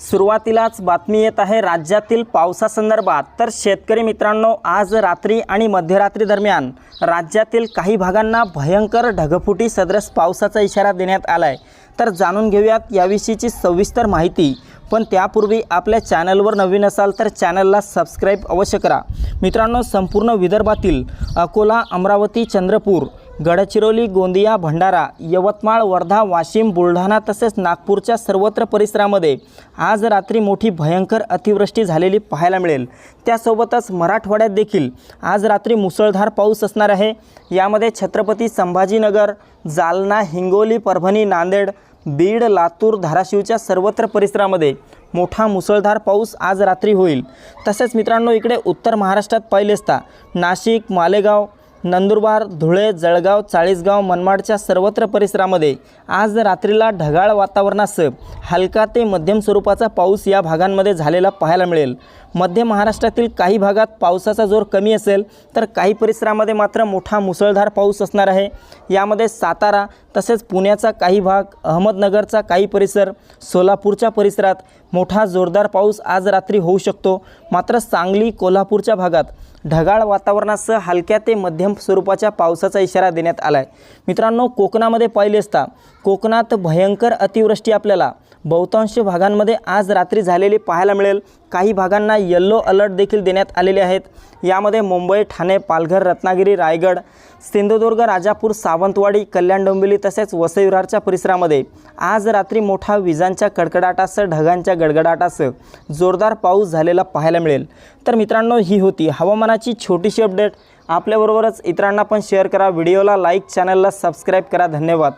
सुरुवातीलाच बातमी येत आहे राज्यातील पावसासंदर्भात. तर शेतकरी मित्रांनो आज रात्री आणि मध्यरात्री दरम्यान राज्यातील काही भागांना भयंकर ढगफुटी सदृश पावसाचा इशारा देण्यात आला आहे तर जाणून घेऊयात याविषयीची सविस्तर माहिती. पण त्यापूर्वी आपल्या चॅनलवर नवीन असाल तर चॅनलला सबस्क्राईब अवश्य करा. मित्रांनो संपूर्ण विदर्भातील अकोला अमरावती चंद्रपूर गडचिरोली गोंदिया भंडारा यवतमाळ वर्धा वाशिम बुलढाणा तसेच नागपूरच्या सर्वत्र परिसरामध्ये आज रात्री मोठी भयंकर अतिवृष्टी झालेली पाहायला मिळेल. त्यासोबतच मराठवाड्यात देखील आज रात्री मुसळधार पाऊस असणार आहे. यामध्ये छत्रपती संभाजीनगर जालना हिंगोली परभणी नांदेड बीड लातूर धाराशिवच्या सर्वत्र परिसरामध्ये मोठा मुसळधार पाऊस आज रात्री होईल. तसेच मित्रांनो इकडे उत्तर महाराष्ट्रात पाहिले असता नाशिक मालेगाव नंदुरबार धुळे जळगाव चाळीसगाव मनमाडच्या सर्वत्र परिसरामध्ये आज रात्रीला ढगाळ वातावरणासह हलका ते मध्यम स्वरूपाचा पाऊस या भागांमध्ये झालेला पाहायला मिळेल. मध्य महाराष्ट्रातील काही भागात पावसाचा जोर कमी असेल तर काही परिसरामध्ये मात्र मोठा मुसळधार पाऊस असणार आहे. यामध्ये सातारा तसेच पुण्याचा काही भाग अहमदनगरचा काही परिसर सोलापूरच्या परिसरात मोठा जोरदार पाऊस आज रात्री होऊ शकतो. मात्र सांगली कोल्हापूरच्या भागात ढगाळ वातावरणासह हलक्या ते मध्यम स्वरूपाच्या पावसाचा इशारा देण्यात आला आहे मित्रांनो कोकणामध्ये पाहिले असता कोकणात भयंकर अतिवृष्टी आपल्याला बहुतांश भागांमध्ये आज रात्री झालेली पाहायला मिळेल. काही भागांना यल्लो अलर्ट देखील देण्यात आलेले आहेत. यामध्ये मुंबई ठाणे पालघर रत्नागिरी रायगड सिंधुदुर्ग राजापूर सावंतवाडी कल्याण डोंबिवली तसेच वसई विरारच्या परिसरामध्ये. आज रात्री मोठा विजांच्या कडकडाटासह ढगांच्या गडगडाटासह जोरदार पाऊस झालेला पाहायला मिळेल. तर मित्रांनो ही होती हवामानाची छोटीशी अपडेट आपल्याबरोबरच इतरांना पण शेअर करा. व्हिडिओला लाईक चॅनलला सबस्क्राईब करा. धन्यवाद.